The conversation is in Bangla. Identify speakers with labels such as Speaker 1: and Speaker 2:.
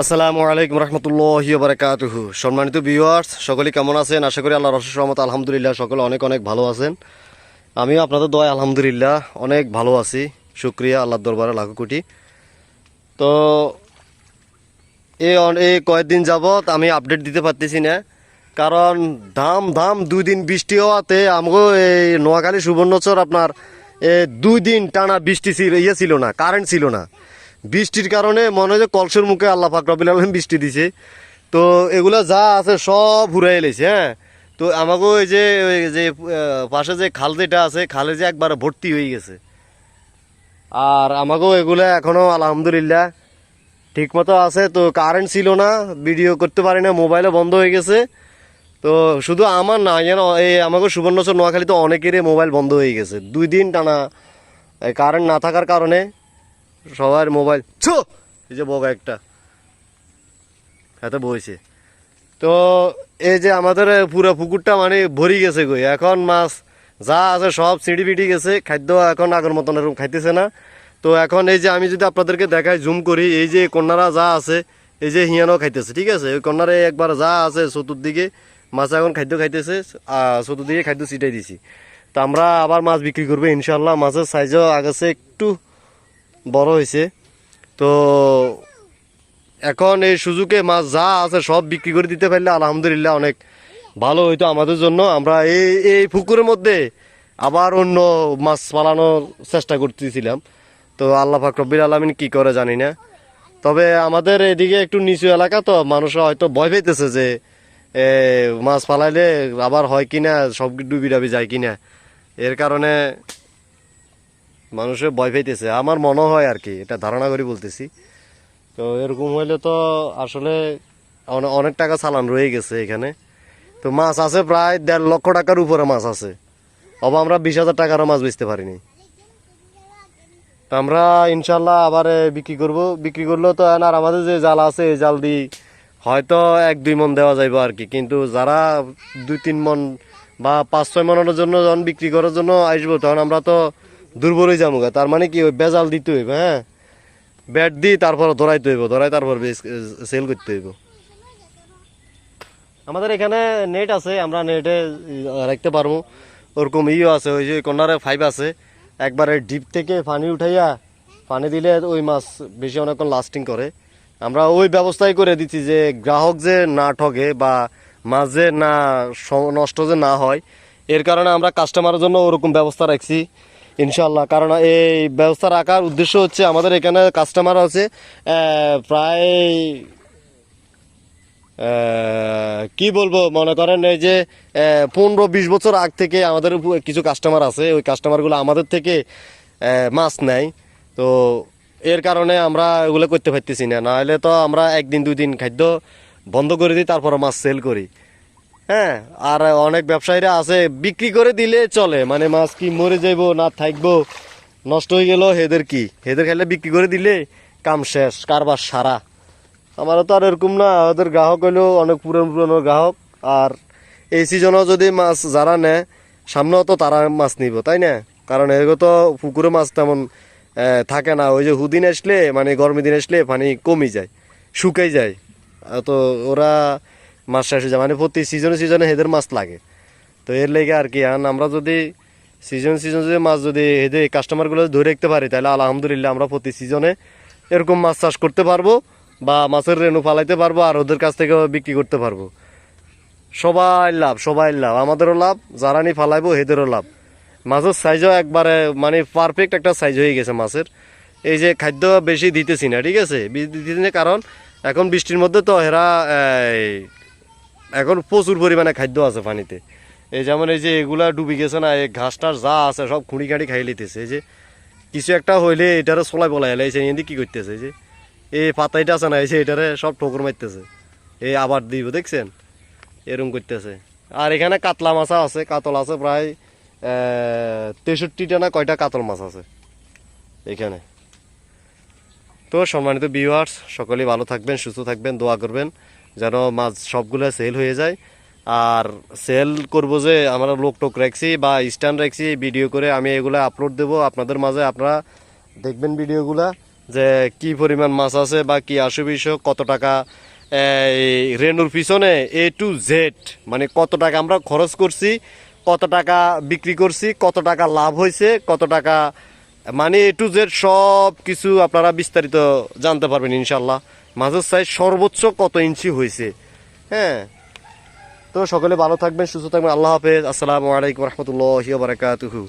Speaker 1: আসসালামু আলাইকুম রহমতুল্লাহি বারাকাতুহু সম্মানিত ভিউয়ার্স সকলে কেমন আছেন? আশা করি আল্লাহ রসুল রহমত, আলহামদুলিল্লাহ, সকলে অনেক অনেক ভালো আছেন। আমিও আপনাদের দয় আলহামদুলিল্লাহ অনেক ভালো আছি। শুক্রিয়া আল্লাহর দরবারে লাখো কোটি। তো এই এই কয়েকদিন যাবৎ আমি আপডেট দিতে পারতেছি না। কারণ ধাম ধাম দুই দিন বৃষ্টি হওয়াতে আমাকে এই নোয়াখালী সুবর্ণচর আপনার দুই দিন টানা বৃষ্টি ছিল ইয়ে ছিল না কারেন্ট ছিল না। বৃষ্টির কারণে মনে হয় যে কলসের মুখে আল্লাহ পাক রবিল আলম বৃষ্টি দিছে। তো এগুলো যা আছে সব ঘুরাই লেছে হ্যাঁ। তো আমাকেও ওই যে ওই যে পাশে যে খাল যেটা আছে, খালে যে একবার ভর্তি হয়ে গেছে। আর আমাকেও এগুলো এখনও আলহামদুলিল্লাহ ঠিক মতো আছে, তো কারেন্ট ছিল না ভিডিও করতে পারি না মোবাইলও বন্ধ হয়ে গেছে। তো শুধু আমার না যেন এই আমাকে সুবর্ণচর নোয়াখালীতে অনেকেরই মোবাইল বন্ধ হয়ে গেছে। দুই দিন টানা কারেন্ট না থাকার কারণে সবার মোবাইল। ছো! এই যে বগা একটা। হাতে বইছে। তো এই যে আমাদের পুরো পুকুরটা মানে ভরি গেছে গই এখন মাছ যা আছে সব সিঁড়ি পিটি গেছে। খাদ্য এখন আগের মতন এরকম খাইতেছে না। তো এখন এই যে আমি যদি আপনাদেরকে দেখাই জুম করি এই যে কন্যারা যা আছে এই যে হিয়ানো খাইতেছে ঠিক আছে? ওই কন্যারে একবার যা আছে চতুর্দিকে মাছ এখন খাদ্য খাইতেছে চতুর্দিকে খাদ্য ছিটাই দিছি। তো আমরা আবার মাছ বিক্রি করব ইনশাল্লাহ মাছের সাইজও আগেছে একটু বড় হয়েছে। তো এখন এই সুযোগে মাছ যা আছে সব বিক্রি করে দিতে পারলে আলহামদুলিল্লাহ অনেক ভালো হইতো আমাদের জন্য। আমরা এই এই পুকুরের মধ্যে আবার অন্য মাছ পালানোর চেষ্টা করতেছিলাম। তো আল্লাহ ফাকরবির আলমিন কি করে জানি না। তবে আমাদের এদিকে একটু নিচু এলাকা তো মানুষরা হয়তো ভয় পেতেছে যে মাছ পালাইলে আবার হয় কিনা, সব ডুবি ডাবি যায় কিনা। এর কারণে মানুষের ভয় পাইতেছে। আমার মনে হয় আর কি, এটা ধারণা করে বলতেছি। তো এরকম হইলে তো আসলে অনেক টাকা চালান রয়ে গেছে এখানে। তো মাছ আছে প্রায় দেড় লক্ষ টাকার উপরে মাছ আছে। অব আমরা বিশ হাজার টাকারও মাছ বেচতে পারিনি। তো আমরা ইনশাল্লাহ আবার বিক্রি করব। বিক্রি করলেও তো আর আমাদের যে জাল আছে, এই জাল দিয়ে হয়তো এক, দুই মন দেওয়া যাইব আর কি। কিন্তু যারা দুই, তিন মন বা পাঁচ, ছয় মনের জন্য যখন বিক্রি করার জন্য আসব, তখন আমরা তো দুর্বল হয়ে যাব গা। তার মানে কি, ওই বেজাল দিতে হইব হ্যাঁ? ব্যাট দিই তারপর ধরাইতে হইব, ধরাই তারপর সেল করতে হইব। আমাদের এখানে নেট আছে, আমরা নেটে রাখতে পারব। ওরকম ইও আছে, ওই যে কর্নারে ফাইভ আছে। একবারে ডিপ থেকে পানি উঠাইয়া, পানি দিলে ওই মাছ বেশি অনেকক্ষণ লাস্টিং করে। আমরা ওই ব্যবস্থাই করে দিচ্ছি যে, গ্রাহক যে না ঠগে বা মাছ যে না নষ্ট যে না হয়, এর কারণে আমরা কাস্টমারের জন্য ওরকম ব্যবস্থা রাখছি। ইনশাল্লাহ কারণ এই ব্যবস্থা রাখার উদ্দেশ্য হচ্ছে আমাদের এখানে কাস্টমার আছে প্রায় কি বলব মনে করেন এই যে পনেরো বিশ বছর আগ থেকে আমাদের কিছু কাস্টমার আছে, ওই কাস্টমারগুলো আমাদের থেকে মাছ নেয়। তো এর কারণে আমরা এগুলো করতে পারতেছি না, নাহলে তো আমরা একদিন দুই দিন খাদ্য বন্ধ করে দিই, তারপর মাছ সেল করি। হ্যাঁ আর অনেক ব্যবসায়ীরা আছে, বিক্রি করে দিলে চলে। মানে মাছ কি মরে যাইব না থাকব, নষ্ট হয়ে গেল, হেদের কি? হেদের খেলে বিক্রি করে দিলে কাম শেষ, কারবার সারা। আমারও তো আর এরকম না, ওদের গ্রাহক হইলেও অনেক পুরনো পুরনো গ্রাহক, আর এই সিজনও যদি মাছ যারা নেয়, সামনেও তো তারা মাছ নিব, তাই না? কারণ এগুলো তো পুকুরে মাছ তেমন থাকে না। ওই যে হুদিন আসলে মানে গরমের দিন আসলে পানি কমে যায়, শুকাই যায়। তো ওরা মাছ শেষ হয়ে যায়। মানে প্রতি সিজনে সিজনে হেদের মাছ লাগে। তো এর লেগে আর কি আর আমরা যদি সিজন সিজন যদি মাছ যদি এদের কাস্টমারগুলো ধরে রাখতে পারি তাহলে আলহামদুলিল্লাহ আমরা প্রতি সিজনে এরকম মাছ চাষ করতে পারব বা মাছের রেণু ফালাইতে পারব আর ওদের কাছ থেকে বিক্রি করতে পারব। সবাই লাভ সবাই লাভ। আমাদেরও লাভ যারা নি ফালাইবো হেদেরও লাভ। মাছের সাইজও একবারে মানে পারফেক্ট একটা সাইজ হয়ে গেছে মাছের। এই যে খাদ্য বেশি দিতেছি না ঠিক আছে? দিতেছি না কারণ এখন বৃষ্টির মধ্যে তো এই, এখন প্রচুর পরিমাণে খাদ্য আছে পানিতে। এই যেমন এই যে এগুলা ডুবি গেছে না, এই ঘাস টাস যা আছে সব খুঁড়ি খাঁড়ি খাই লিতেছে এই যে কিছু একটা হইলে এটারে সোলাই বলাই এলাইছে এনে কি করতেছে যে এই পাতাইটা আছে না, এই যে এটারে সব ঠোকর মারতেছে। এই আবার দিব, দেখছেন? এরকম করতেছে। আর এখানে কাতলা মাছা আছে, কাতল আছে প্রায় তেষট্টিটা না কয়টা কাতল মাছ আছে এখানে। তো সম্মানিত ভিউয়ার্স সকলেই ভালো থাকবেন, সুস্থ থাকবেন, দোয়া করবেন। যেন মাছ সবগুলো সেল হয়ে যায়। আর সেল করব যে আমরা লোক টোক রাখছি বা স্ট্যান্ড রাখছি ভিডিও করে আমি এগুলো আপলোড দেবো। আপনাদের মাঝে আপনারা দেখবেন ভিডিওগুলা যে কি পরিমাণ মাছ আছে বা কি আসে বিষয় কত টাকা, এই রেনুর পিছনে এ টু জেড মানে কত টাকা আমরা খরচ করছি, কত টাকা বিক্রি করছি, কত টাকা লাভ হয়েছে, কত টাকা মানে এ টু জেড সব কিছু আপনারা বিস্তারিত জানতে পারবেন ইনশাল্লাহ মাছের সাইজ সর্বোচ্চ কত ইঞ্চি হয়েছে? হ্যাঁ। তো সকলে ভালো থাকবেন, সুস্থ থাকবেন। আল্লাহ হাফেজ। আসসালামু আলাইকুম রহমতুল্লাহ বারাকাতুহু।